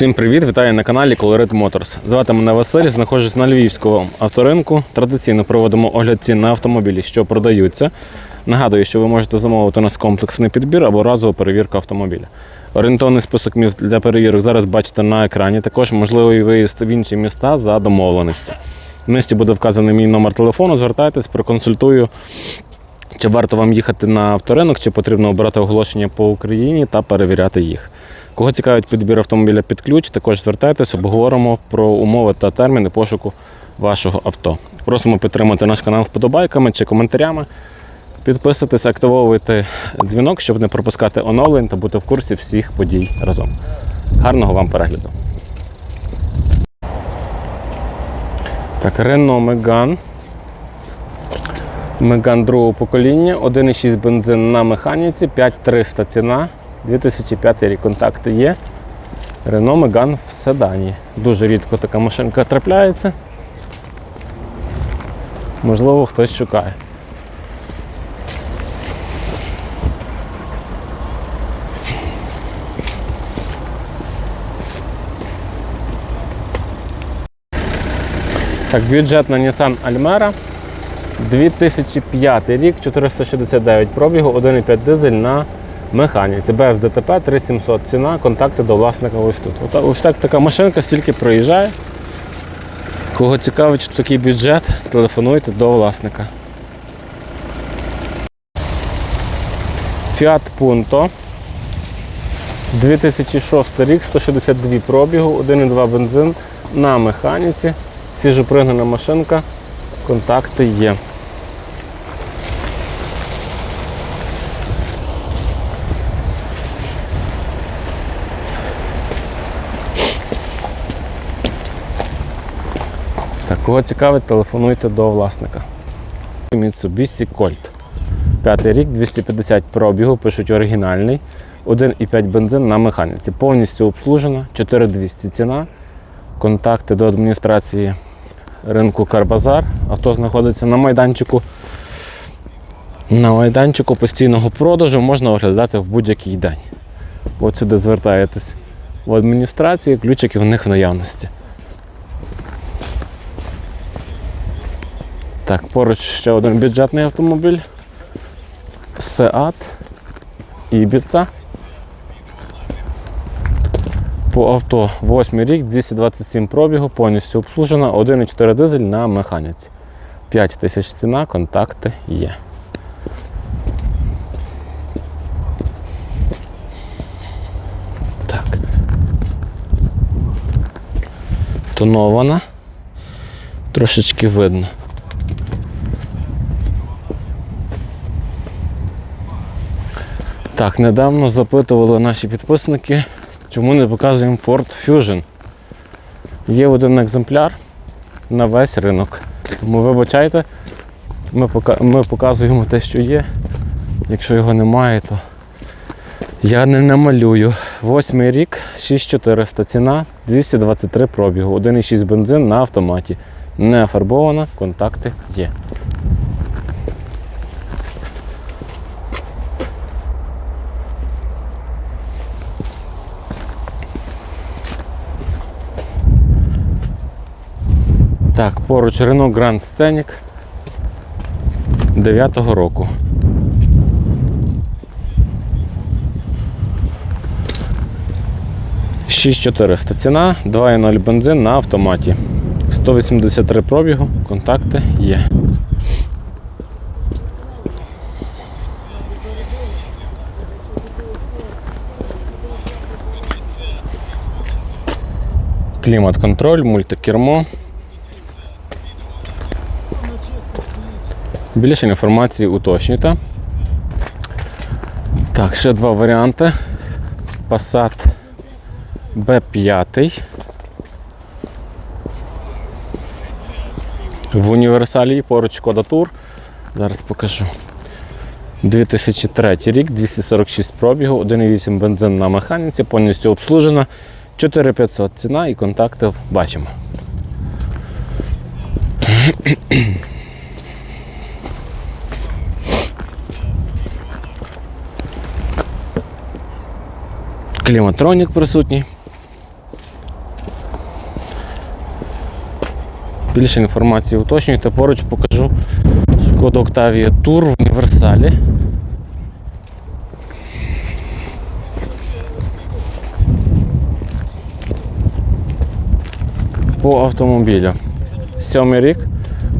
Всім привіт! Вітаю на каналі Colorit Motors. Звати мене Василь, знаходжусь на Львівському авторинку. Традиційно проводимо огляд цін на автомобілі, що продаються. Нагадую, що ви можете замовити у нас комплексний підбір або разову перевірку автомобіля. Орієнтовний список міст для перевірок зараз бачите на екрані. Також можливий виїзд в інші міста за домовленістю. В місті буде вказаний мій номер телефону. Звертайтесь, проконсультую. Чи варто вам їхати на авторинок, чи потрібно обирати оголошення по Україні та перевіряти їх. Кого цікавить підбір автомобіля під ключ, також звертайтесь, обговоримо про умови та терміни пошуку вашого авто. Просимо підтримати наш канал вподобайками чи коментарями. Підписуйтесь, активовуйте дзвінок, щоб не пропускати оновлень та бути в курсі всіх подій разом. Гарного вам перегляду. Так, Renault Megane. Megane другого покоління, 1,6 бензин на механіці, 5300 ціна, 2005 рік контакти є. Renault Megane в седані. Дуже рідко така машинка трапляється. Можливо, хтось шукає. Так, бюджетна Nissan Almera. 2005 рік, 469 пробігу, 1,5 дизель на механіці. Без ДТП 3700 ціна, контакти до власника ось тут. Ось так така машинка стільки проїжджає. Кого цікавить такий бюджет, телефонуйте до власника. Fiat Punto. 2006 рік, 162 пробігу, 1,2 бензин на механіці. Свіжопригнана машинка. Контакти є. Кого цікавить, телефонуйте до власника. Mitsubishi Colt. П'ятий рік, 250 пробігу, пишуть оригінальний. 1,5 бензин на механіці. Повністю обслужена, 4200 ціна. Контакти до адміністрації ринку Карбазар. Авто знаходиться на майданчику. На майданчику постійного продажу можна оглядати в будь-який день. От сюди звертаєтесь в адміністрацію, ключики в них в наявності. Так, поруч ще один бюджетний автомобіль. Seat Ibiza. По авто 8 рік, 227 пробігу, повністю обслужена, 1,4 дизель на механіці. 5 тисяч ціна, контакти є. Так. Тонована. Трошечки видно. Так, недавно запитували наші підписники, чому не показуємо Ford Fusion. Є один екземпляр на весь ринок. Тому вибачайте, ми, пока- ми показуємо те, що є. Якщо його немає, то я не намалюю. Восьмий рік, 6400 ціна, 223 пробігу, 1,6 бензин на автоматі. Не фарбована, контакти є. Так, поруч Renault Grand Scenic 9-го року. Шість 400 ціна, 2,0 бензин на автоматі. 183 пробігу, контакти є. Клімат-контроль, мультикермо. Більше інформації уточнюйте. Так, ще два варіанти. Passat B5. В універсалі поруч Шкода Тур. Зараз покажу. 2003 рік, 246 пробігу, 1,8 бензин на механіці, повністю обслужена. 4500 ціна і контакти бачимо. Кліматронік присутній. Більше інформації уточнюйте, поруч покажу код Octavia Tour в універсалі. По автомобілю. Сьомий рік,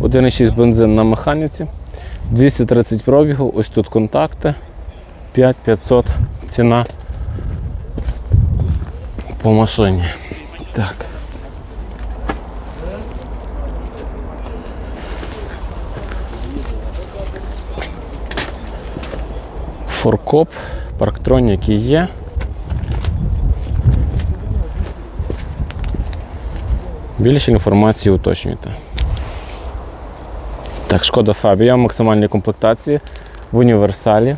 1,6 бензин на механіці, 230 пробігу, ось тут контакти, 5500 ціна по машині. Так. Форкоп, парктроніки є. Більше інформації уточнюйте. Так, шкода Фабія, максимальні комплектації в універсалі.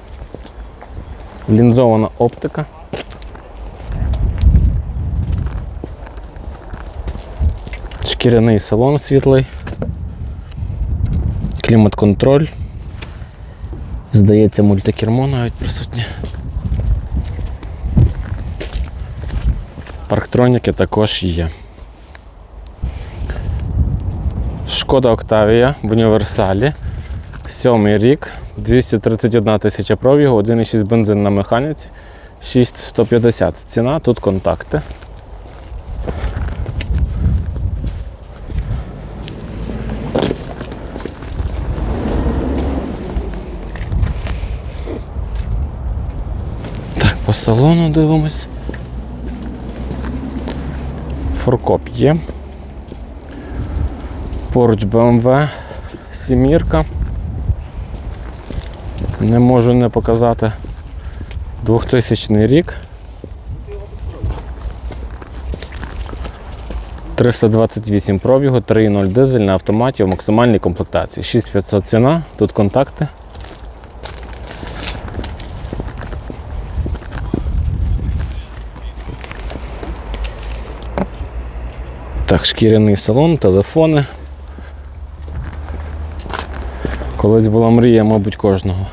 Лінзована оптика. Шкіряний салон світлий. Клімат-контроль. Здається, мультикермо навіть присутнє. Парктроніки також є. Шкода Октавія в універсалі. Сьомий рік, 231 тисяча пробігу, 1,6 бензин на механіці, 6150 ціна, тут контакти. Так, по салону дивимось. Форкоп є. Поруч BMW сімірка. Не можу не показати 2000 рік. 328 пробігу, 3.0 дизель на автоматі в максимальній комплектації. 6500 ціна, тут контакти. Так, шкіряний салон, телефони. Колись була мрія, мабуть, кожного.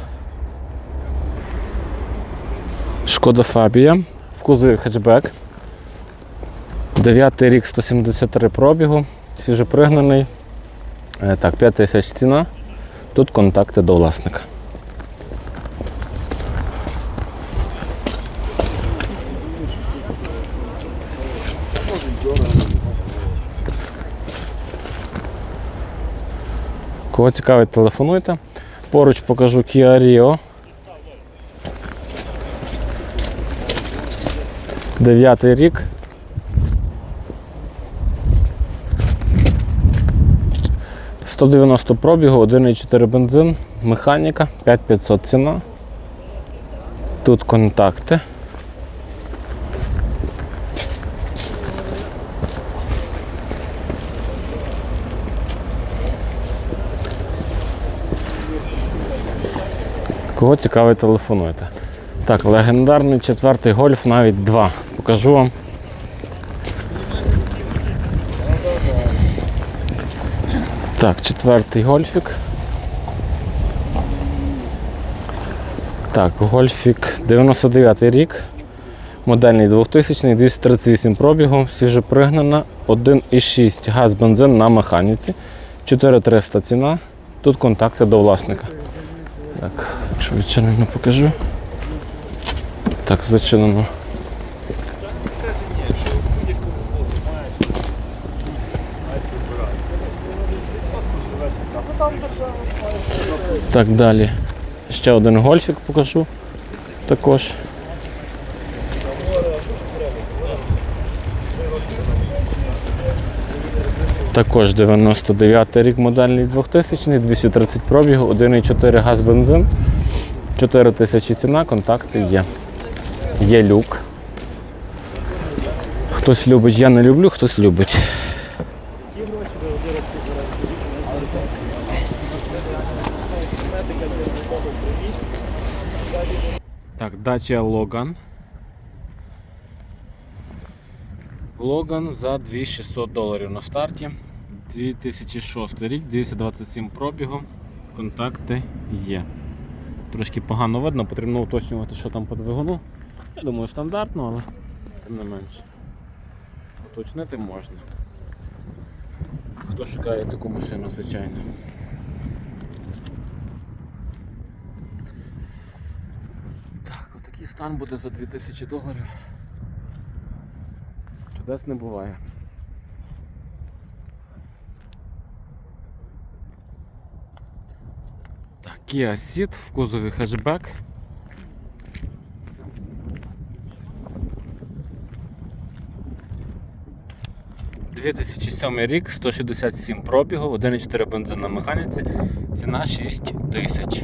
Шкода Фабія, в кузові хетчбек. 9 рік 173 пробігу, свіжопригнаний. Е, Так, 5 тисяч ціна. Тут контакти до власника. Кого цікавить, телефонуйте. Поруч покажу Kia Rio. Дев'ятий рік. «190 пробігу, 1,4 бензин, механіка, 5500 ціна. Тут контакти. Кого цікавить, телефонуйте. Так, легендарний четвертий гольф, навіть два. Покажу вам. Так, четвертий гольфік. Так, гольфік 99 й рік. Модельний 2000 238 пробігу, свіжопригнана, 1,6 газ бензин на механіці, 4300 ціна. Тут контакти до власника. Так, якщо відчинено покажу. Так, зачинено. Так, далі. Ще один гольфік покажу також. Також 99 рік модельний 2000, 230 пробігу, 1,4 газ бензин, 4 тисячі ціна, контакти є. Є люк. Хтось любить, я не люблю, хтось любить. Так, Dacia Logan. Логан за 2600 доларів на старті. 2006 рік, 227 пробігу. Контакти є. Трошки погано видно, потрібно уточнювати, що там по двигуну. Я думаю, стандартно, але тим не менше. Уточнити можна. Хто шукає таку машину, звичайно. Так, отакий стан буде за 2000 доларів. Чудес не буває. Так, Kia Ceed в кузові хетчбек. «2007 рік, 167 пробігу, 1,4 бензин на механіці, ціна 6 тисяч.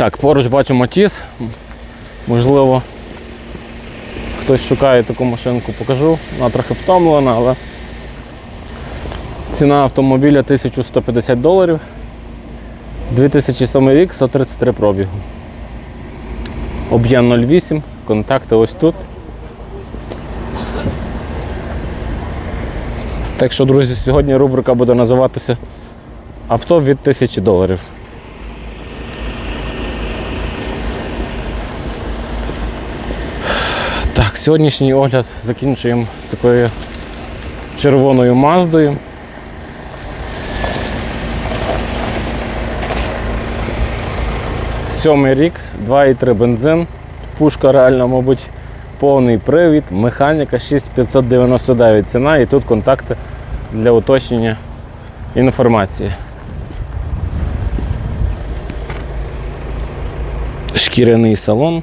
Так, поруч бачимо тіс. Можливо, хтось шукає таку машинку, покажу. Вона трохи втомлена, але ціна автомобіля 1150 доларів. 2007 рік, 133 пробігу. Об'єм 08, контакти ось тут. Так що, друзі, сьогодні рубрика буде називатися Авто від 1000 доларів. Так, сьогоднішній огляд закінчуємо такою червоною маздою. Сьомий рік, 2,3 бензин, пушка реально, мабуть, повний привід, механіка 6599 ціна і тут контакти для уточнення інформації. Шкіряний салон.